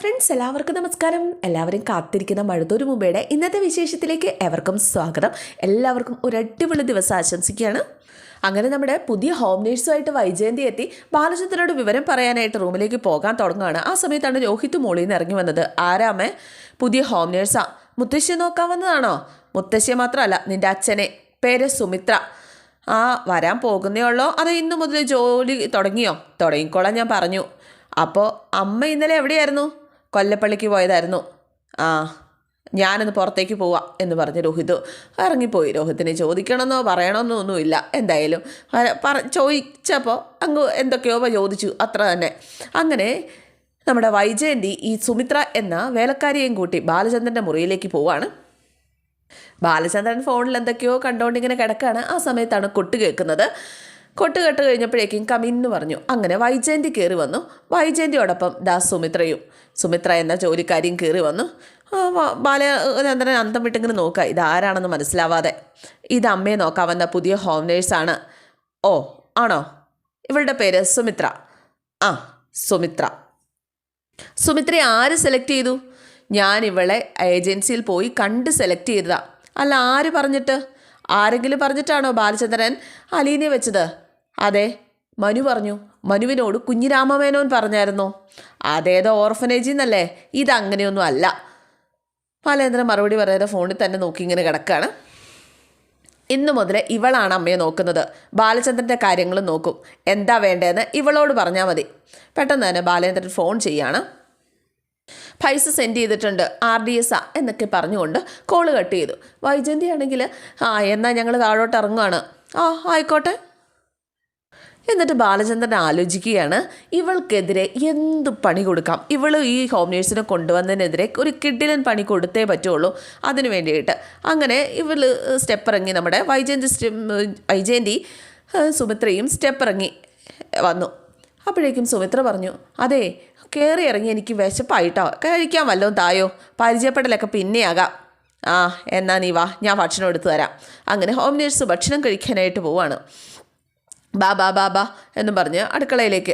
Friends എല്ലാവർക്കും നമസ്കാരം. എല്ലാവരും കാത്തിരിക്കുന്ന മഴത്തൊരു മുമ്പയുടെ ഇന്നത്തെ വിശേഷത്തിലേക്ക് എവർക്കും സ്വാഗതം. എല്ലാവർക്കും ഒരു അടിപൊളി ദിവസം ആശംസിക്കുകയാണ്. അങ്ങനെ നമ്മുടെ പുതിയ ഹോം നേഴ്സുമായിട്ട് വൈജയന്തി എത്തി. ബാലചന്ദ്രനോട് വിവരം പറയാനായിട്ട് റൂമിലേക്ക് പോകാൻ തുടങ്ങുകയാണ്. ആ സമയത്താണ് രോഹിത് മോളിൽ നിന്ന് ഇറങ്ങി വന്നത്. ആരാമേ? പുതിയ ഹോം നേഴ്സാ. മുത്തശ്ശിയെ നോക്കാൻ വന്നതാണോ? മുത്തശ്ശിയെ മാത്രമല്ല നിന്റെ അച്ഛനെ. പേര് സുമിത്ര. ആ വരാൻ പോകുന്നേ ഉള്ളോ? അതോ ഇന്നു മുതൽ ജോലി തുടങ്ങിയോ? തുടങ്ങിക്കോളാം ഞാൻ പറഞ്ഞു. അപ്പോൾ അമ്മ ഇന്നലെ എവിടെയായിരുന്നു? കൊല്ലപ്പള്ളിക്ക് പോയതായിരുന്നു. ആ ഞാനൊന്ന് പുറത്തേക്ക് പോവാം എന്ന് പറഞ്ഞ് രോഹിത്. ഇറങ്ങിപ്പോയി. രോഹിത്തിനെ ചോദിക്കണമെന്നോ പറയണമെന്നോ ഒന്നുമില്ല. എന്തായാലും പറ ചോദിച്ചപ്പോൾ അങ്ങ് എന്തൊക്കെയോ ചോദിച്ചു. അത്ര തന്നെ. അങ്ങനെ നമ്മുടെ വൈജയന്തി ഈ സുമിത്ര എന്ന വേലക്കാരിയെയും കൂട്ടി ബാലചന്ദ്രന്റെ മുറിയിലേക്ക് പോവാണ്. ബാലചന്ദ്രൻ ഫോണിൽ എന്തൊക്കെയോ കണ്ടുകൊണ്ട് ഇങ്ങനെ കിടക്കുകയാണ് ആ സമയത്താണ് കൊട്ട് കേൾക്കുന്നത്. കൊട്ട് കേട്ട് കഴിഞ്ഞപ്പോഴേക്കും കമിന്ന് പറഞ്ഞു അങ്ങനെ വൈജയന്തി കയറി വന്നു. വൈജയന്തിയോടൊപ്പം ദാ സുമിത്രയും. സുമിത്ര എന്ന ജോലിക്കാരിയും കയറി വന്നു. ബാലചന്ദ്രൻ അന്തം വിട്ടിങ്ങനെ നോക്കുക. ഇതാരാണെന്ന് മനസ്സിലാവാതെ. ഇത് അമ്മയെ നോക്കാൻ വന്ന പുതിയ ഹോം നേഴ്സാണ് ഓ ആണോ? ഇവളുടെ പേര് സുമിത്ര. ആ സുമിത്ര. സുമിത്ര ആര് സെലക്ട് ചെയ്തു? ഞാൻ ഇവളെ ഏജൻസിയിൽ പോയി കണ്ട് സെലക്ട് ചെയ്തതാ. അല്ല ആര് പറഞ്ഞിട്ട്? ആരെങ്കിലും പറഞ്ഞിട്ടാണോ ബാലചന്ദ്രൻ അലീനെ വെച്ചത്? അതെ മനു പറഞ്ഞു. മനുവിനോട് കുഞ്ഞിരാമമേനോൻ പറഞ്ഞായിരുന്നോ. അതേതോ ഓർഫനേജിൽ നിന്നല്ലേ ഇതങ്ങനെയൊന്നും അല്ല. ബാലേന്ദ്രൻ മറുപടി പറയാതെ ഫോണിൽ തന്നെ നോക്കി ഇങ്ങനെ കിടക്കുകയാണ് ഇന്നു മുതൽ ഇവളാണ് അമ്മയെ നോക്കുന്നത്. ബാലചന്ദ്രന്റെ കാര്യങ്ങളും നോക്കും. എന്താ വേണ്ടതെന്ന് ഇവളോട് പറഞ്ഞാൽ മതി. പെട്ടെന്ന് തന്നെ ബാലേന്ദ്രൻ ഫോൺ ചെയ്യാണ്. പൈസ സെൻഡ് ചെയ്തിട്ടുണ്ട് ആർ ഡി എസ് എന്നൊക്കെ പറഞ്ഞുകൊണ്ട് കോൾ കട്ട് ചെയ്തു. വൈജന്തി ആണെങ്കിൽ ആ എന്നാൽ ഞങ്ങൾ താഴോട്ട് ഇറങ്ങുകയാണ് ആ ആയിക്കോട്ടെ. എന്നിട്ട് ബാലചന്ദ്രൻ ആലോചിക്കുകയാണ് ഇവൾക്കെതിരെ എന്ത് പണി കൊടുക്കാം? ഇവൾ ഈ ഹോം നേഴ്സിനെ കൊണ്ടുവന്നതിനെതിരെ ഒരു കിഡിലൻ പണി കൊടുത്തേ പറ്റുള്ളൂ അതിനു വേണ്ടിയിട്ട്. അങ്ങനെ ഇവൾ സ്റ്റെപ്പ് ഇറങ്ങി നമ്മുടെ വൈജയന്തി വൈജയന്തി സുമിത്രയും സ്റ്റെപ്പ് ഇറങ്ങി വന്നു. അപ്പോഴേക്കും സുമിത്ര പറഞ്ഞു അതെ കയറി ഇറങ്ങി എനിക്ക് വിശപ്പായിട്ടോ. കഴിക്കാൻ വല്ലതും തായോ? പരിചയപ്പെടലൊക്കെ പിന്നെയാകാം. ആ എന്നാ നീ വാ ഞാൻ ഭക്ഷണം എടുത്തു തരാം. അങ്ങനെ ഹോം നേഴ്സ് ഭക്ഷണം കഴിക്കാനായിട്ട് പോവാണ്. ബാ ബാ ബാ ബാ എന്നും പറഞ്ഞ് അടുക്കളയിലേക്ക്.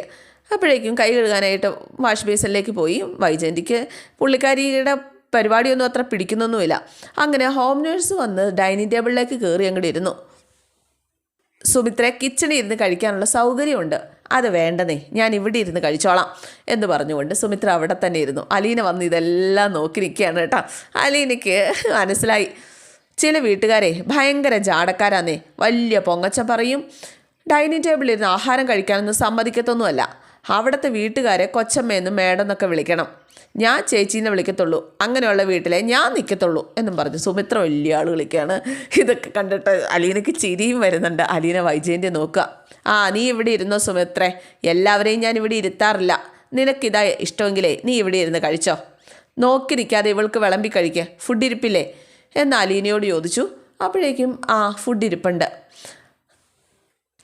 അപ്പോഴേക്കും കൈ കഴുകാനായിട്ട് വാഷ് ബേസിനിലേക്ക് പോയി. വൈജയന്തിക്ക് പുള്ളിക്കാരിയുടെ പരിപാടിയൊന്നും അത്ര പിടിക്കുന്നൊന്നുമില്ല. അങ്ങനെ ഹോം നേഴ്സ് വന്ന് ഡൈനിങ് ടേബിളിലേക്ക് കയറി അങ്ങോട്ട് ഇരുന്നു. സുമിത്ര കിച്ചണിൽ ഇരുന്ന് കഴിക്കാനുള്ള സൗകര്യമുണ്ട്. അത് വേണ്ടതേ ഞാൻ ഇവിടെ ഇരുന്ന് കഴിച്ചോളാം എന്ന് പറഞ്ഞുകൊണ്ട് സുമിത്ര അവിടെ തന്നെ ഇരുന്നു. അലീന വന്ന് ഇതെല്ലാം നോക്കി നിൽക്കുകയാണ് കേട്ടോ. അലീനയ്ക്ക് മനസ്സിലായി. ചില വീട്ടുകാരെ ഭയങ്കര ജാടക്കാരാന്നേ. വലിയ പൊങ്ങച്ച പറയും. ഡൈനിങ് ടേബിളിൽ ഇരുന്ന് ആഹാരം കഴിക്കാനൊന്നും സമ്മതിക്കത്തൊന്നുമല്ല. അവിടുത്തെ വീട്ടുകാരെ കൊച്ചമ്മയെന്നും മേഡെന്നൊക്കെ വിളിക്കണം. ഞാൻ ചേച്ചീനെ വിളിക്കത്തുള്ളൂ. അങ്ങനെയുള്ള വീട്ടിലെ ഞാൻ നിൽക്കത്തുള്ളൂ എന്നും പറഞ്ഞു. സുമിത്ര വലിയ ആൾ വിളിക്കുകയാണ് ഇതൊക്കെ കണ്ടിട്ട് അലീനയ്ക്ക് ചിരിയും വരുന്നുണ്ട്. അലീന വൈജയന്റെ നോക്കുക. ആ നീ ഇവിടെ ഇരുന്നോ സുമിത്രേ എല്ലാവരെയും ഞാൻ ഇവിടെ ഇരുത്താറില്ല. നിനക്കിതാ ഇഷ്ടമെങ്കിലേ നീ ഇവിടെ ഇരുന്ന് കഴിച്ചോ. നോക്കിരിക്കാതെ ഇവൾക്ക് വിളമ്പി കഴിക്കുക ഫുഡ് ഇരിപ്പില്ലേ? എന്ന് അലീനയോട് ചോദിച്ചു. അപ്പോഴേക്കും ആ ഫുഡ് ഇരിപ്പുണ്ട്.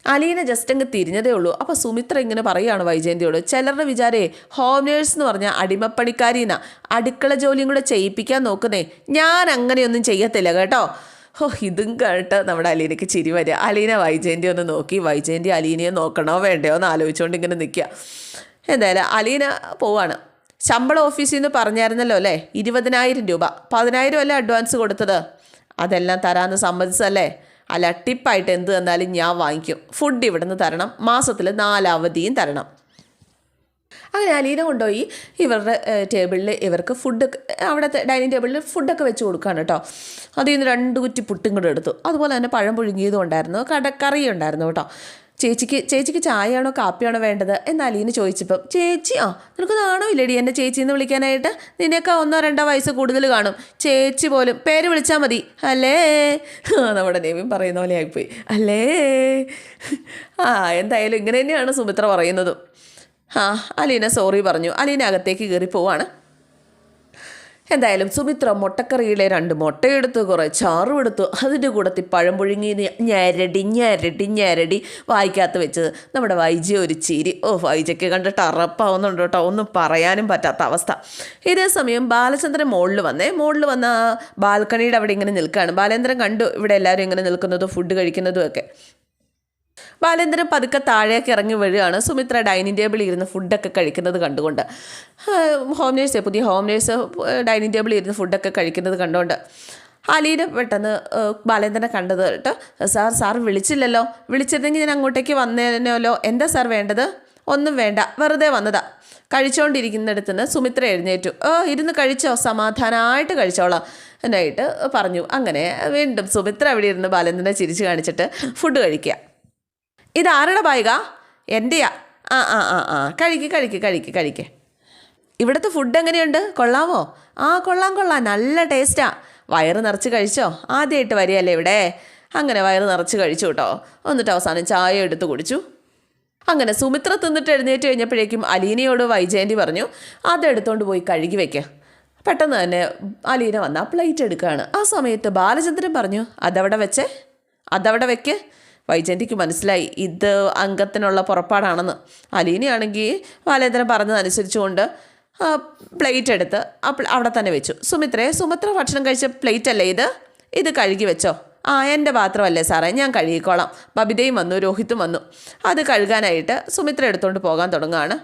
അലീന ജസ്റ്റ് അങ്ങ് തിരിഞ്ഞതേ ഉള്ളൂ. അപ്പോൾ സുമിത്ര ഇങ്ങനെ പറയുകയാണ് വൈജയന്തിയോട്. ചിലരുടെ വിചാരേ ഹോം നേഴ്സ് എന്ന് പറഞ്ഞാൽ അടിമപ്പണിക്കാരീന അടുക്കള ജോലിയും കൂടെ ചെയ്യിപ്പിക്കാൻ നോക്കുന്നേ ഞാൻ അങ്ങനെയൊന്നും ചെയ്യത്തില്ല കേട്ടോ. ഓ ഇതും കേട്ട് നമ്മുടെ അലീനയ്ക്ക് ചിരി വരിക. അലീന വൈജയന്തി ഒന്ന് നോക്കി. വൈജയന്തി അലീനയെ നോക്കണോ വേണ്ടയോ എന്ന് ആലോചിച്ചുകൊണ്ട് ഇങ്ങനെ നിൽക്കുക. എന്തായാലും അലീന പോവാണ്. ശമ്പള ഓഫീസിൽ നിന്ന് പറഞ്ഞായിരുന്നല്ലോ അല്ലേ? ഇരുപതിനായിരം രൂപ. പതിനായിരം അല്ലേ അഡ്വാൻസ് കൊടുത്തത്? അതെല്ലാം തരാമെന്ന് സമ്മതിച്ചല്ലേ അല്ല ടിപ്പായിട്ട് എന്ത് തന്നാലും ഞാൻ വാങ്ങിക്കും. ഫുഡ് ഇവിടുന്ന് തരണം. മാസത്തിൽ നാലാവധിയും തരണം. അങ്ങനെ അലീന കൊണ്ടുപോയി ഇവരുടെ ടേബിളിൽ ഇവർക്ക് ഫുഡ് അവിടുത്തെ ഡൈനിങ് ടേബിളിൽ ഫുഡൊക്കെ വെച്ച് കൊടുക്കുകയാണ് കേട്ടോ. അതിൽ നിന്ന് രണ്ട് കുറ്റി പുട്ടും കൂടെ എടുത്തു. അതുപോലെ തന്നെ പഴം പുഴുങ്ങിയതും ഉണ്ടായിരുന്നു. കടക്കറി ഉണ്ടായിരുന്നു കേട്ടോ. ചേച്ചിക്ക് ചേച്ചിക്ക് ചായയാണോ കാപ്പിയാണോ വേണ്ടത്? എന്ന് അലീന ചോദിച്ചപ്പം ചേച്ചി ആ നിനക്ക് നാണോ എന്നെ ചേച്ചി എന്ന് വിളിക്കാനായിട്ട്? നിന്നെയൊക്കെ ഒന്നോ രണ്ടോ വയസ്സ് കൂടുതൽ കാണും. ചേച്ചി പോലും പേര് വിളിച്ചാൽ മതി. അല്ലേ? നമ്മുടെ നെവിൻ പറയുന്ന പോലെ ആയിപ്പോയി. അല്ലേ? ആ എന്തായാലും ഇങ്ങനെ തന്നെയാണ് സുമിത്ര പറയുന്നതും. ആ അലീന സോറി പറഞ്ഞു. അലീന അകത്തേക്ക് കയറി പോവാണ്. എന്തായാലും സുമിത്ര മുട്ടക്കറിയിലെ രണ്ട് മുട്ടയെടുത്ത് കുറേ ചാറും എടുത്തു. അതിന്റെ കൂടത്തിൽ പഴം പുഴുങ്ങി ഞരടി ഞരടി ഞരടി വായിക്കാത്ത വെച്ചത്. നമ്മുടെ വൈജി ഒരു ചിരി. ഓ വൈജയ്ക്ക് കണ്ടിട്ട് അറപ്പാവുന്നുണ്ട് കേട്ടോ. ഒന്നും പറയാനും പറ്റാത്ത അവസ്ഥ. ഇതേ സമയം ബാലചന്ദ്രൻ മുകളിൽ വന്നേ. മുകളിൽ വന്ന ബാൽക്കണിയുടെ അവിടെ ഇങ്ങനെ നിൽക്കുകയാണ്. ബാലേന്ദ്രൻ കണ്ടു ഇവിടെ എല്ലാവരും ഇങ്ങനെ നിൽക്കുന്നതും ഫുഡ് കഴിക്കുന്നതും ഒക്കെ. ബാലേന്ദ്രൻ പതുക്കെ താഴേക്ക് ഇറങ്ങി വരികയാണ്. സുമിത്ര ഡൈനിങ് ടേബിളിൽ ഇരുന്ന് ഫുഡൊക്കെ കഴിക്കുന്നത് കണ്ടുകൊണ്ട്. ഹോം നേഴ്സ് പുതിയ ഹോം നേഴ്സ് ഡൈനിങ് ടേബിളിൽ ഇരുന്ന് ഫുഡൊക്കെ കഴിക്കുന്നത് കണ്ടുകൊണ്ട്. അലീന പെട്ടെന്ന് ബാലേന്ദ്രനെ കണ്ടത് കേട്ടോ. Sir sir വിളിച്ചില്ലല്ലോ. വിളിച്ചിരുന്നെങ്കിൽ ഞാൻ അങ്ങോട്ടേക്ക് വന്നേനല്ലോ. എന്താ സാർ വേണ്ടത്? ഒന്നും വേണ്ട. വെറുതെ വന്നതാ. കഴിച്ചുകൊണ്ടിരിക്കുന്നിടത്തുനിന്ന് സുമിത്ര എഴുന്നേറ്റു. ഓ ഇരുന്ന് കഴിച്ചോ. സമാധാനമായിട്ട് കഴിച്ചോളാം. എന്നായിട്ട് പറഞ്ഞു. അങ്ങനെ വീണ്ടും സുമിത്ര അവിടെ ഇരുന്ന് ബാലേന്ദ്രനെ ചിരിച്ചു കാണിച്ചിട്ട് ഫുഡ് കഴിക്കുക. ഇത് ആരുടെ ബായിക? എന്റെയാ ആ ആ ആ ആ. കഴിക്ക് കഴിക്ക് കഴിക്ക് കഴിക്ക്. ഇവിടുത്തെ ഫുഡ് എങ്ങനെയുണ്ട്? കൊള്ളാമോ ആ കൊള്ളാം കൊള്ളാം. നല്ല ടേസ്റ്റാ വയറ് നിറച്ച് കഴിച്ചോ? ആദ്യമായിട്ട് വരികയല്ലേ ഇവിടെ? അങ്ങനെ വയറ് നിറച്ച് കഴിച്ചു കേട്ടോ. എന്നിട്ട് അവസാനം ചായ എടുത്ത് കുടിച്ചു. അങ്ങനെ സുമിത്ര തിന്നിട്ട് എഴുന്നേറ്റ് കഴിഞ്ഞപ്പോഴേക്കും അലീനയോട് വൈജയന്തി പറഞ്ഞു അതെടുത്തോണ്ട് പോയി കഴുകി വെക്കുക പെട്ടെന്ന് തന്നെ അലീന വന്ന പ്ലേറ്റ് എടുക്കുകയാണ് ആ സമയത്ത് ബാലചന്ദ്രൻ പറഞ്ഞു അതവിടെ വെച്ചേ. അതവിടെ വെക്ക്. വൈജയന്തിക്ക് മനസ്സിലായി ഇത് അംഗത്തിനുള്ള പുറപ്പാടാണെന്ന്. അലീനയാണെങ്കിൽ ബാലേന്ദ്രൻ പറഞ്ഞതനുസരിച്ചുകൊണ്ട് പ്ലേറ്റ് എടുത്ത് അവിടെ തന്നെ വെച്ചു. സുമിത്രയെ സുമിത്ര ഭക്ഷണം കഴിച്ച പ്ലേറ്റ് അല്ലേ ഇത്? ഇത് കഴുകി വെച്ചോ. ആ എന്റെ പാത്രമല്ലേ സാറേ ഞാൻ കഴുകിക്കോളാം. ബബിതയും വന്നു രോഹിത്തും വന്നു. അത് കഴുകാനായിട്ട് സുമിത്ര എടുത്തുകൊണ്ട് പോകാൻ തുടങ്ങുകയാണ്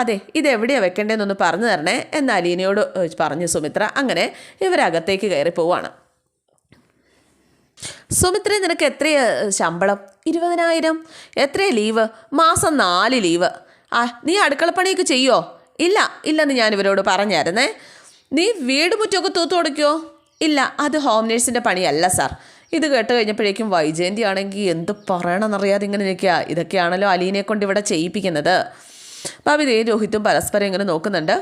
അതെ ഇത് എവിടെയാണ് വെക്കേണ്ടതെന്നൊന്ന് പറഞ്ഞു തരണേ എന്ന് അലീനയോട് പറഞ്ഞു സുമിത്ര. അങ്ങനെ ഇവരകത്തേക്ക് കയറി പോവാണ് സുമിത്ര നിനക്ക് എത്രയാ ശമ്പളം? ഇരുപതിനായിരം. എത്രയാ ലീവ്? മാസം നാല് ലീവ്. ആ നീ അടുക്കളപ്പണിയൊക്കെ ചെയ്യോ? ഇല്ല ഇല്ലെന്ന് ഞാൻ ഇവരോട് പറഞ്ഞായിരുന്നേ. നീ വീട് മുറ്റമൊക്കെ തൂത്തു കൊടുക്കുമോ ഇല്ല അത് ഹോം നേഴ്സിന്റെ പണിയല്ല സാർ. ഇത് കേട്ട് കഴിഞ്ഞപ്പോഴേക്കും വൈജയന്തി ആണെങ്കിൽ എന്ത് പറയണമെന്നറിയാതെ ഇങ്ങനെ നിൽക്കുക ഇതൊക്കെയാണല്ലോ അലീനെ കൊണ്ട് ഇവിടെ ചെയ്യിപ്പിക്കുന്നത്. ബബിതയും രോഹിത്തും പരസ്പരം ഇങ്ങനെ നോക്കുന്നുണ്ട്.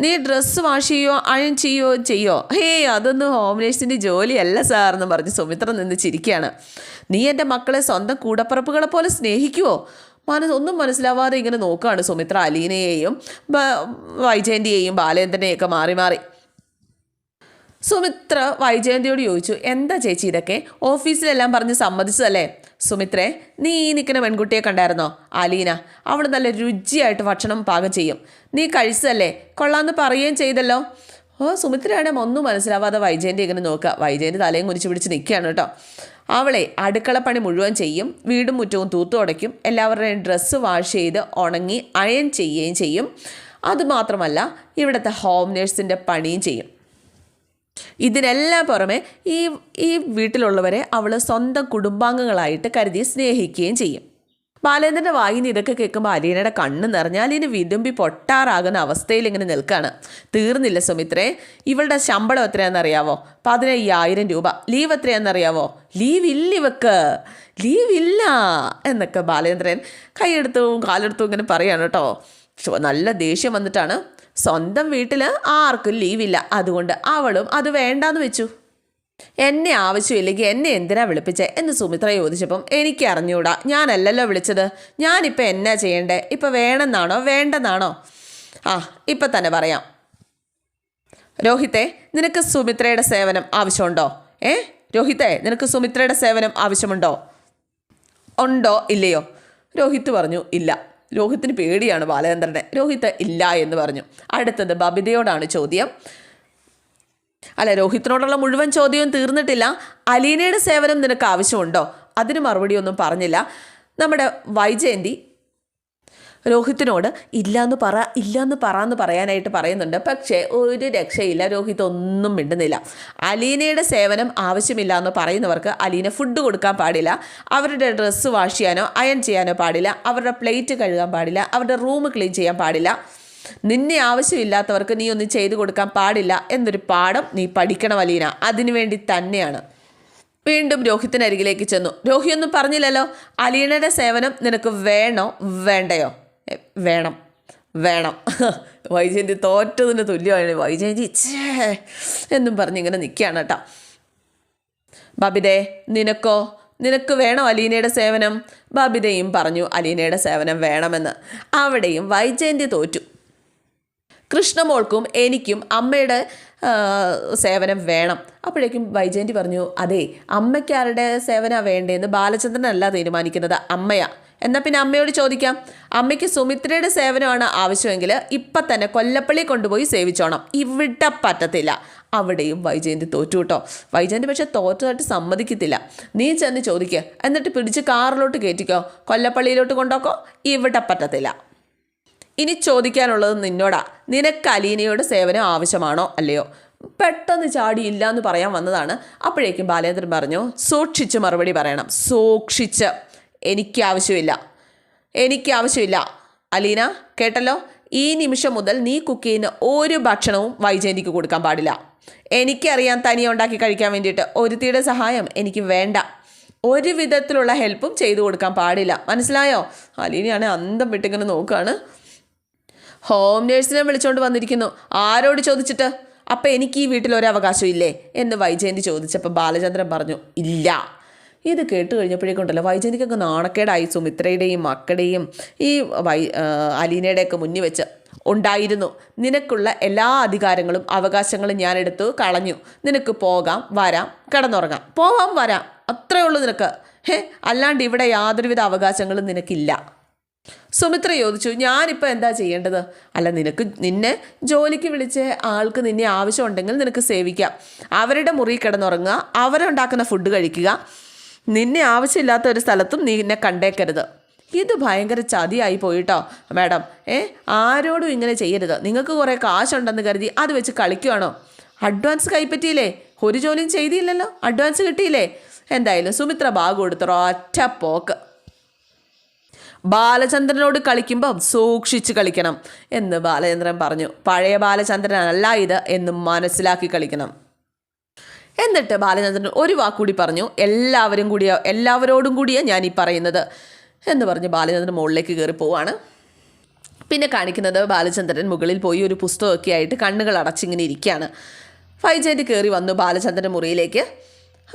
നീ ഡ്രസ്സ് വാഷ് ചെയ്യോ അയൺ ചെയ്യോ ചെയ്യോ? ഹേ അതൊന്നും ഹോം ജോലിയല്ല സാർ എന്ന് പറഞ്ഞ് സുമിത്ര നിന്ന് ചിരിക്കുകയാണ്. നീ എന്റെ മക്കളെ സ്വന്തം കൂടപ്പറപ്പുകളെ പോലെ സ്നേഹിക്കുവോ? മനസ്സ് ഒന്നും മനസ്സിലാവാതെ ഇങ്ങനെ നോക്കുകയാണ് സുമിത്ര. അലീനയെയും വൈജയന്തിയെയും ബാലേന്ദ്രനെയൊക്കെ മാറി മാറി. സുമിത്ര വൈജയന്തിയോട് ചോദിച്ചു എന്താ ചേച്ചി ഇതൊക്കെ? ഓഫീസിലെല്ലാം പറഞ്ഞ് സമ്മതിച്ചതല്ലേ? സുമിത്രേ നീ ഈ നിൽക്കുന്ന പെൺകുട്ടിയെ കണ്ടായിരുന്നോ? അലീന അവൾ നല്ല രുചിയായിട്ട് ഭക്ഷണം പാകം ചെയ്യും. നീ കഴിച്ചതല്ലേ? കൊള്ളാമെന്ന് പറയുകയും ചെയ്തല്ലോ. ഓ സുമിത്രയാണെ ഒന്നും മനസ്സിലാവാതെ വൈജയന്റെ ഇങ്ങനെ നോക്കുക. വൈജയന്റെ തലയും കുനിച്ച് പിടിച്ച് നിൽക്കുകയാണ് കേട്ടോ. അവളെ അടുക്കളപ്പണി മുഴുവൻ ചെയ്യും. വീടും മുറ്റവും തൂത്തു ഉടയ്ക്കും. എല്ലാവരുടെയും ഡ്രസ്സ് വാഷ് ചെയ്ത് ഉണങ്ങി അയൺ ചെയ്യുകയും ചെയ്യും. അതുമാത്രമല്ല ഇവിടുത്തെ ഹോം നേഴ്സിന്റെ പണിയും ചെയ്യും. ഇതിനെല്ലാം പുറമെ ഈ ഈ വീട്ടിലുള്ളവരെ അവൾ സ്വന്തം കുടുംബാംഗങ്ങളായിട്ട് കരുതി സ്നേഹിക്കുകയും ചെയ്യും. ബാലേന്ദ്രന്റെ വായിന് ഇതൊക്കെ കേൾക്കുമ്പോൾ അലീനയുടെ കണ്ണ് നിറഞ്ഞാൽ ഇനി വിതുമ്പി പൊട്ടാറാകുന്ന അവസ്ഥയിൽ ഇങ്ങനെ നിൽക്കുകയാണ് തീർന്നില്ല സുമിത്രേ ഇവളുടെ ശമ്പളം എത്രയാണെന്നറിയാവോ പതിനയ്യായിരം രൂപ. ലീവ് എത്രയാണെന്നറിയാവോ ലീവ് ഇല്ല ഇവക്ക്. ലീവ് ഇല്ല എന്നൊക്കെ ബാലേന്ദ്രൻ കൈയെടുത്തും കാലെടുത്തും ഇങ്ങനെ പറയാണ് കേട്ടോ. നല്ല ദേഷ്യം വന്നിട്ടാണ് സ്വന്തം വീട്ടിൽ ആർക്കും ലീവില്ല. അതുകൊണ്ട് അവളും അത് വേണ്ടാന്ന് വെച്ചു. എന്നെ ആവശ്യമില്ലെങ്കിൽ എന്നെ എന്തിനാ വിളിപ്പിച്ചേ എന്ന് സുമിത്ര ചോദിച്ചപ്പം എനിക്ക് അറിഞ്ഞൂടാ. ഞാനല്ലല്ലോ വിളിച്ചത്. ഞാനിപ്പോൾ എന്നാ ചെയ്യണ്ടേ? ഇപ്പം വേണമെന്നാണോ? വേണ്ടെന്നാണോ? ആ ഇപ്പം തന്നെ പറയാം. രോഹിത്തെ നിനക്ക് സുമിത്രയുടെ സേവനം ആവശ്യമുണ്ടോ? ഏ? രോഹിത്തെ നിനക്ക് സുമിത്രയുടെ സേവനം ആവശ്യമുണ്ടോ? ഉണ്ടോ? ഇല്ലയോ? രോഹിത്ത് പറഞ്ഞു ഇല്ല. രോഹിത്തിന് പേടിയാണ് ബാലചന്ദ്രനെ. രോഹിത് ഇല്ല എന്ന് പറഞ്ഞു. അടുത്തത് ബബിതയോടാണ് ചോദ്യം. അല്ല രോഹിത്തിനോടുള്ള മുഴുവൻ ചോദ്യവും തീർന്നിട്ടില്ല. അലീനയുടെ സേവനം നിനക്ക് ആവശ്യമുണ്ടോ? അതിന് മറുപടി ഒന്നും പറഞ്ഞില്ല. നമ്മുടെ വൈജയന്തി രോഹിത്തിനോട് ഇല്ലാന്ന് പറ ഇല്ലാന്ന് പറ എന്ന് പറയാനായിട്ട് പറയുന്നുണ്ട്. പക്ഷേ ഒരു രക്ഷയില്ല. രോഹിത് ഒന്നും മിണ്ടുന്നില്ല. അലീനയുടെ സേവനം ആവശ്യമില്ല എന്ന് പറയുന്നവർക്ക് അലീന ഫുഡ് കൊടുക്കാൻ പാടില്ല. അവരുടെ ഡ്രസ്സ് വാഷ് ചെയ്യാനോ അയൺ ചെയ്യാനോ പാടില്ല. അവരുടെ പ്ലേറ്റ് കഴുകാൻ പാടില്ല. അവരുടെ റൂം ക്ലീൻ ചെയ്യാൻ പാടില്ല. നിന്നെ ആവശ്യമില്ലാത്തവർക്ക് നീ ഒന്നും ചെയ്തു കൊടുക്കാൻ പാടില്ല എന്നൊരു പാഠം നീ പഠിക്കണം അലീന. അതിനുവേണ്ടി തന്നെയാണ്. വീണ്ടും രോഹിത്തിനരികിലേക്ക് ചെന്നു. രോഹി ഒന്നും പറഞ്ഞില്ലല്ലോ? അലീനയുടെ സേവനം നിനക്ക് വേണോ? വേണ്ടയോ? വേണം വേണം. വൈജയന്തി തോറ്റതിന് തുല്യമാണ് വൈജയന്തി ഛേ എന്നും പറഞ്ഞ് ഇങ്ങനെ നിൽക്കുകയാണ് കേട്ടോ. ബബിതേ നിനക്കോ? നിനക്ക് വേണോ അലീനയുടെ സേവനം? ബബിതയും പറഞ്ഞു അലീനയുടെ സേവനം വേണമെന്ന്. അവിടെയും വൈജയന്തി തോറ്റു. കൃഷ്ണമോൾക്കും എനിക്കും അമ്മയുടെ സേവനം വേണം. അപ്പോഴേക്കും വൈജയന്തി പറഞ്ഞു അതെ അമ്മയ്ക്കാരുടെ സേവനമാണ് സേവന വേണ്ടതെന്ന് ബാലചന്ദ്രനല്ല തീരുമാനിക്കുന്നത് അമ്മയാ. എന്നാൽ പിന്നെ അമ്മയോട് ചോദിക്കാം. അമ്മയ്ക്ക് സുമിത്രയുടെ സേവനമാണ് ആവശ്യമെങ്കിൽ ഇപ്പം തന്നെ കൊല്ലപ്പള്ളി കൊണ്ടുപോയി സേവിച്ചോണം. ഇവിടെ പറ്റത്തില്ല. അവിടെയും വൈജയന്തി തോറ്റു കേട്ടോ. വൈജയന്തി പക്ഷെ തോറ്റതായിട്ട് സമ്മതിക്കത്തില്ല. നീ ചെന്ന് ചോദിക്കുക എന്നിട്ട് പിടിച്ച് കാറിലോട്ട് കയറ്റിക്കോ. കൊല്ലപ്പള്ളിയിലോട്ട് കൊണ്ടോക്കോ ഇവിടെ പറ്റത്തില്ല. ഇനി ചോദിക്കാനുള്ളത് നിന്നോടാ. നിനക്ക് അലീനയുടെ സേവനം ആവശ്യമാണോ അല്ലയോ? പെട്ടെന്ന് ചാടിയില്ല എന്ന് പറയാൻ വന്നതാണ്. അപ്പോഴേക്കും ബാലേന്ദ്രൻ പറഞ്ഞു സൂക്ഷിച്ച് മറുപടി പറയണം. സൂക്ഷിച്ച്. എനിക്ക് ആവശ്യമില്ല എനിക്ക് ആവശ്യമില്ല അലീന കേട്ടല്ലോ? ഈ നിമിഷം മുതൽ നീ കുക്ക് ചെയ്യുന്ന ഒരു ഭക്ഷണവും വൈജയന്തിക്ക് കൊടുക്കാൻ പാടില്ല. എനിക്കറിയാം തനിയെ ഉണ്ടാക്കി കഴിക്കാൻ വേണ്ടിയിട്ട് ഒരുത്തിയുടെ സഹായം എനിക്ക് വേണ്ട. ഒരു വിധത്തിലുള്ള ഹെൽപ്പും ചെയ്തു കൊടുക്കാൻ പാടില്ല. മനസ്സിലായോ? അലീനയാണ് അന്തം വിട്ടിങ്ങനെ നോക്കുകയാണ് ഹോം നേഴ്സിനെ വിളിച്ചുകൊണ്ട് വന്നിരിക്കുന്നു. ആരോട് ചോദിച്ചിട്ട്? അപ്പം എനിക്ക് ഈ വീട്ടിൽ ഒരു അവകാശം ഇല്ലേ? എന്ന് വൈജയന്തി ചോദിച്ചപ്പോൾ ബാലചന്ദ്രൻ പറഞ്ഞു ഇല്ല. ഇത് കേട്ട് കഴിഞ്ഞപ്പോഴേക്കുണ്ടല്ലോ വൈജയന്തിക്കൊക്കെ നാണക്കേടായി സുമിത്രയുടെയും മക്കളുടെയും ഈ വൈ അലീനയുടെയൊക്കെ മുന്നിൽ വെച്ച് ഉണ്ടായിരുന്നു. നിനക്കുള്ള എല്ലാ അധികാരങ്ങളും അവകാശങ്ങളും ഞാൻ എടുത്തു കളഞ്ഞു. നിനക്ക് പോകാം വരാം കിടന്നുറങ്ങാം. പോവാം വരാം. അത്രേ ഉള്ളൂ നിനക്ക്. ഹേ അല്ലാണ്ട് ഇവിടെ യാതൊരുവിധ അവകാശങ്ങളും നിനക്കില്ല. സുമിത്ര ചോദിച്ചു ഞാനിപ്പോൾ എന്താ ചെയ്യേണ്ടത്? അല്ല നിനക്ക് നിന്നെ ജോലിക്ക് വിളിച്ച ആൾക്ക് നിന്നെ ആവശ്യമുണ്ടെങ്കിൽ നിനക്ക് സേവിക്കാം. അവരുടെ മുറി കിടന്നുറങ്ങുക അവരുണ്ടാക്കുന്ന ഫുഡ് കഴിക്കുക നിന്നെ ആവശ്യമില്ലാത്ത ഒരു സ്ഥലത്തും നീ എന്നെ കണ്ടേക്കരുത്. ഇത് ഭയങ്കര ചതിയായി പോയിട്ടോ മാഡം. ഏ ആരോടും ഇങ്ങനെ ചെയ്യരുത്. നിങ്ങൾക്ക് കുറേ കാശുണ്ടെന്ന് കരുതി അത് വെച്ച് കളിക്കുവാണോ? അഡ്വാൻസ് കൈപ്പറ്റിയില്ലേ? ഒരു ജോലിയും ചെയ്തില്ലല്ലോ? അഡ്വാൻസ് കിട്ടിയില്ലേ? എന്തായാലും സുമിത്ര ബാഗ് കൊടുത്തോ ഒറ്റ പോക്ക്. ബാലചന്ദ്രനോട് കളിക്കുമ്പം സൂക്ഷിച്ച് കളിക്കണം എന്ന് ബാലചന്ദ്രൻ പറഞ്ഞു. പഴയ ബാലചന്ദ്രനല്ല ഇത് എന്ന് മനസ്സിലാക്കി കളിക്കണം. എന്നിട്ട് ബാലചന്ദ്രൻ ഒരു വാക്കുകൂടി പറഞ്ഞു എല്ലാവരും കൂടിയ എല്ലാവരോടും കൂടിയാണ് ഞാൻ ഈ പറയുന്നത് എന്ന് പറഞ്ഞ് ബാലചന്ദ്രൻ മുകളിലേക്ക് കയറി പോവാണ്. പിന്നെ കാണിക്കുന്നത് ബാലചന്ദ്രൻ മുകളിൽ പോയി ഒരു പുസ്തകമൊക്കെ ആയിട്ട് കണ്ണുകൾ അടച്ചിങ്ങനെ ഇരിക്കുകയാണ് വൈജയന്തി കയറി വന്നു ബാലചന്ദ്രൻ മുറിയിലേക്ക്.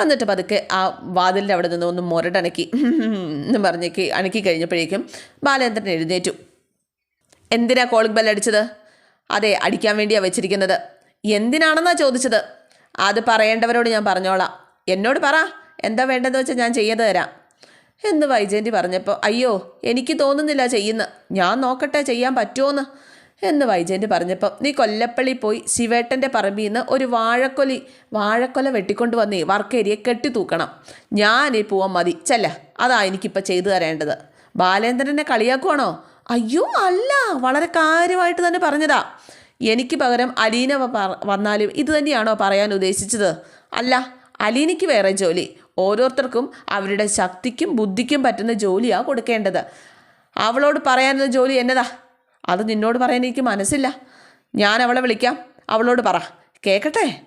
എന്നിട്ട് പതുക്കെ ആ വാതിലിന്റെ അവിടെ നിന്ന് ഒന്ന് മുരടണക്കി എന്ന് പറഞ്ഞേക്ക് അണക്കി കഴിഞ്ഞപ്പോഴേക്കും ബാലചന്ദ്രൻ എഴുന്നേറ്റു. എന്തിനാ കോളിംഗ് ബെൽ അടിച്ചത്? അതെ അടിക്കാൻ വേണ്ടിയാണ് വെച്ചിരിക്കുന്നത്. എന്തിനാണെന്നാണ് ചോദിച്ചത്? അത് പറയേണ്ടവരോട് ഞാൻ പറഞ്ഞോളാം. എന്നോട് പറ. എന്താ വേണ്ടതെന്ന് വെച്ചാൽ ഞാൻ ചെയ്ത് തരാം. എന്ന് വൈജയന്തി പറഞ്ഞപ്പോൾ അയ്യോ എനിക്ക് തോന്നുന്നില്ല ചെയ്യുന്ന. ഞാൻ നോക്കട്ടെ ചെയ്യാൻ പറ്റുമോന്ന് എന്ന് വൈജയന്തി പറഞ്ഞപ്പോൾ നീ കൊല്ലപ്പള്ളി പോയി ശിവേട്ടന്റെ പറമ്പിൽ നിന്ന് ഒരു വാഴക്കൊലി വാഴക്കൊല വെട്ടിക്കൊണ്ട് വന്നേ. വർക്കേരിയെ കെട്ടി തൂക്കണം. ഞാനീ പോവാൻ മതി. ചെല്ല. അതാ എനിക്കിപ്പോൾ ചെയ്തു തരേണ്ടത്. ബാലേന്ദ്രനെ കളിയാക്കുവാണോ? അയ്യോ അല്ല. വളരെ കാര്യമായിട്ട് തന്നെ പറഞ്ഞതാ. എനിക്ക് പകരം അലീന വന്നാലും ഇതുതന്നെയാണോ പറയാൻ ഉദ്ദേശിച്ചത്? അല്ല അലീനയ്ക്ക് വേറെ ജോലി. ഓരോരുത്തർക്കും അവരുടെ ശക്തിക്കും ബുദ്ധിക്കും പറ്റുന്ന ജോലിയാണ് കൊടുക്കേണ്ടത്. അവളോട് പറയാനുള്ള ജോലി എന്നതാ? അത് നിന്നോട് പറയാൻ എനിക്ക് മനസ്സില്ല. ഞാൻ അവളെ വിളിക്കാം. അവളോട് പറ. കേൾക്കട്ടെ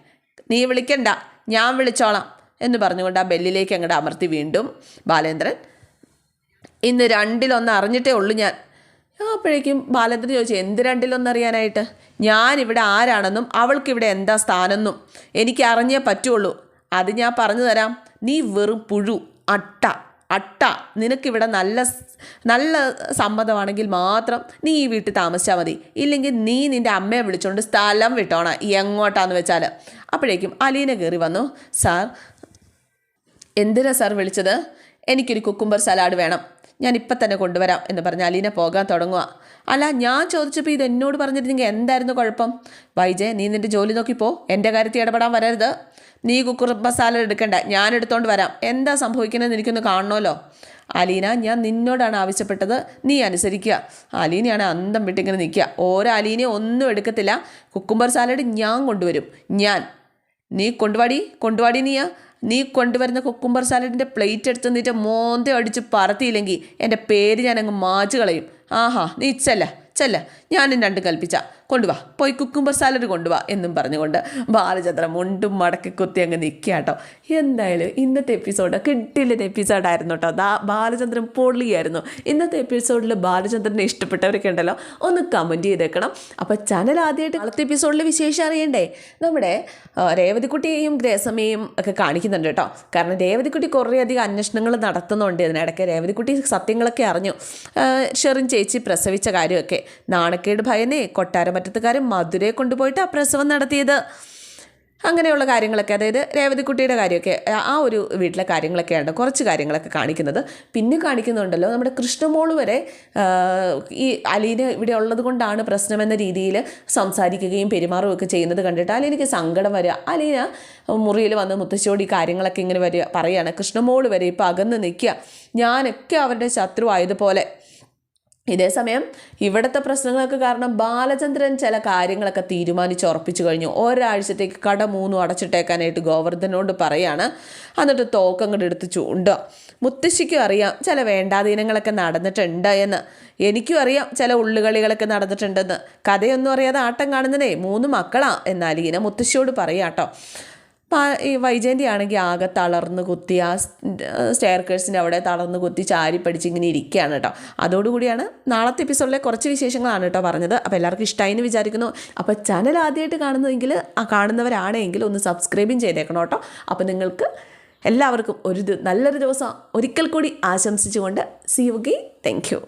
നീ വിളിക്കണ്ട. ഞാൻ വിളിച്ചോളാം എന്ന് പറഞ്ഞുകൊണ്ട് ആ ബെല്ലിലേക്ക് അങ്ങോട്ട് അമർത്തി വീണ്ടും ബാലേന്ദ്രൻ. ഇന്ന് രണ്ടിലൊന്ന് അറിഞ്ഞിട്ടേ ഉള്ളൂ ഞാൻ. അപ്പോഴേക്കും ബാലചന്ദ്രൻ ചോദിച്ചു എന്ത് രണ്ടിലൊന്നറിയാനായിട്ട്? ഞാനിവിടെ ആരാണെന്നും അവൾക്കിവിടെ എന്താ സ്ഥാനെന്നും എനിക്ക് അറിഞ്ഞേ പറ്റുള്ളൂ. അത് ഞാൻ പറഞ്ഞു തരാം. നീ വെറും പുഴു അട്ട അട്ട. നിനക്കിവിടെ നല്ല നല്ല സമ്മതമാണെങ്കിൽ മാത്രം നീ ഈ വീട്ടിൽ താമസിച്ചാൽ മതി. ഇല്ലെങ്കിൽ നീ നിന്റെ അമ്മയെ വിളിച്ചുകൊണ്ട് സ്ഥലം വിട്ടോണ എങ്ങോട്ടാന്ന് വെച്ചാൽ അപ്പോഴേക്കും അലീന കയറി വന്നു. സാർ എന്തിനാ സാർ വിളിച്ചത്? എനിക്കൊരു കുക്കുംബർ സലാഡ് വേണം. ഞാൻ ഇപ്പം തന്നെ കൊണ്ടുവരാം എന്ന് പറഞ്ഞ് അലീന പോകാൻ തുടങ്ങുക അല്ല ഞാൻ ചോദിച്ചപ്പോൾ ഇത് എന്നോട് പറഞ്ഞിരുന്നെങ്കിൽ എന്തായിരുന്നു കുഴപ്പം? വൈജയ് നീ നിന്റെ ജോലി നോക്കിപ്പോ എന്റെ കാര്യത്തിൽ ഇടപെടാൻ വരരുത്. നീ കുക്കർ സാലഡ് എടുക്കണ്ട. ഞാൻ എടുത്തോണ്ട് വരാം. എന്താ സംഭവിക്കുന്നതെന്ന് എനിക്കൊന്ന് കാണണമല്ലോ. അലീന ഞാൻ നിന്നോടാണ് ആവശ്യപ്പെട്ടത്. നീ അനുസരിക്കുക. അലീനയാണ് അന്തം വിട്ടിങ്ങനെ നിൽക്കുക. ഓരോ അലീനയും ഒന്നും എടുക്കത്തില്ല. കുക്കുംബർ സാലഡ് ഞാൻ കൊണ്ടുവരും. ഞാൻ. നീ കൊണ്ടുവാടി കൊണ്ടുവാടി നീയാ. നീ കൊണ്ടുവരുന്ന കുക്കുംബർ സാലഡിന്റെ പ്ലേറ്റ് എടുത്ത് നിന്നിട്ട് മോന്ത അടിച്ച് പറത്തിയില്ലെങ്കിൽ എന്റെ പേര് ഞാനങ്ങ് മാച്ചു കളയും ആഹാ നീ ചെല്ല ചെല്ല. ഞാനും രണ്ടും കൽപ്പിച്ച. കൊണ്ടുവാ. പോയി കുക്കുംബർ സാലഡ് കൊണ്ടുവാ എന്നും പറഞ്ഞുകൊണ്ട് ബാലചന്ദ്രൻ മുണ്ടും മടക്കി കുത്തി അങ്ങ് നിൽക്കുക കേട്ടോ എന്തായാലും ഇന്നത്തെ എപ്പിസോഡ് കിട്ടില്ലത് എപ്പിസോഡായിരുന്നു കേട്ടോ. ദാ ബാലചന്ദ്രൻ പൊള്ളിയായിരുന്നു. ഇന്നത്തെ എപ്പിസോഡിൽ ബാലചന്ദ്രനെ ഇഷ്ടപ്പെട്ടവരൊക്കെ ഉണ്ടല്ലോ ഒന്ന് കമന്റ് ചെയ്തേക്കണം. അപ്പോൾ ചാനൽ ആദ്യമായിട്ട് നാളത്തെ എപ്പിസോഡിൽ വിശേഷം അറിയണ്ടേ? നമ്മുടെ രേവതിക്കുട്ടിയെയും ഗ്രേസമ്മയും ഒക്കെ കാണിക്കുന്നുണ്ട് കേട്ടോ. കാരണം രേവതിക്കുട്ടി കുറേയധികം അന്വേഷണങ്ങൾ നടത്തുന്നുണ്ട്. ഇതിനിടയ്ക്ക് രേവതിക്കുട്ടി സത്യങ്ങളൊക്കെ അറിഞ്ഞു. ഷെറിൻ ചേച്ചി പ്രസവിച്ച കാര്യമൊക്കെ. നാണക്കേട് ഭയന്നേ കൊട്ടാരമറ്റത്തുകാരൻ മധുരയെ കൊണ്ടുപോയിട്ട് ആ പ്രസവം നടത്തിയത്. അങ്ങനെയുള്ള കാര്യങ്ങളൊക്കെ അതായത് രേവതിക്കുട്ടിയുടെ കാര്യമൊക്കെ ആ- ഒരു വീട്ടിലെ കാര്യങ്ങളൊക്കെയാണ് കുറച്ച് കാര്യങ്ങളൊക്കെ കാണിക്കുന്നത്. പിന്നെ കാണിക്കുന്നുണ്ടല്ലോ നമ്മുടെ കൃഷ്ണമോൾ വരെ ഈ അലീന ഇവിടെ ഉള്ളത് കൊണ്ടാണ് പ്രശ്നമെന്ന രീതിയിൽ സംസാരിക്കുകയും പെരുമാറുകയൊക്കെ ചെയ്യുന്നത് കണ്ടിട്ട് അലീനയ്ക്ക് സങ്കടം വരിക. അലീന മുറിയിൽ വന്ന് മുത്തശ്ശോടി കാര്യങ്ങളൊക്കെ ഇങ്ങനെ വരിക പറയുകയാണ് കൃഷ്ണമോൾ വരെ ഇപ്പോൾ അകന്ന് നിൽക്കുക. ഞാനൊക്കെ അവരുടെ ശത്രു ആയതുപോലെ ഇതേസമയം ഇവിടുത്തെ പ്രശ്നങ്ങൾക്ക് കാരണം ബാലചന്ദ്രൻ ചില കാര്യങ്ങളൊക്കെ തീരുമാനിച്ച് ഉറപ്പിച്ചു കഴിഞ്ഞു. ഒരാഴ്ചത്തേക്ക് കട മൂന്നും അടച്ചിട്ടേക്കാനായിട്ട് ഗോവർദ്ധനോട് പറയാണ്. എന്നിട്ട് തോക്കങ്ങോട്ട് എടുത്ത് ചൂണ്ടോ. മുത്തശ്ശിക്കും അറിയാം ചില വേണ്ടാധീനങ്ങളൊക്കെ നടന്നിട്ടുണ്ട് എന്ന്. എനിക്കും അറിയാം ചില ഉള്ളുകളികളൊക്കെ നടന്നിട്ടുണ്ടെന്ന്. കഥയൊന്നും അറിയാതെ ആട്ടം കാണുന്നതേ മൂന്ന് മക്കളാ എന്നാൽ ഇങ്ങനെ മുത്തശ്ശിയോട് പറയാട്ടോ. ഈ വൈജയന്തി ആണെങ്കിൽ ആകെ തളർന്ന് കുത്തി ആ സ്റ്റെയർ കേഴ്സിന്റെ അവിടെ തളർന്ന് കുത്തി ചാരി പഠിച്ച് ഇങ്ങനെ ഇരിക്കുകയാണ് കേട്ടോ. അതോടുകൂടിയാണ് നാളത്തെ എപ്പിസോഡിലെ കുറച്ച് വിശേഷങ്ങളാണ് കേട്ടോ പറഞ്ഞത്. അപ്പോൾ എല്ലാവർക്കും ഇഷ്ടമായി എന്ന് വിചാരിക്കുന്നു. അപ്പോൾ ചാനൽ ആദ്യമായിട്ട് കാണുന്നതെങ്കിൽ ആ കാണുന്നവരാണെങ്കിൽ ഒന്ന് സബ്സ്ക്രൈബും ചെയ്തേക്കണം കേട്ടോ. അപ്പോൾ നിങ്ങൾക്ക് എല്ലാവർക്കും ഒരു നല്ലൊരു ദിവസം. ഒരിക്കൽ കൂടി ആശംസിച്ചുകൊണ്ട് സി യു ഗി താങ്ക് യു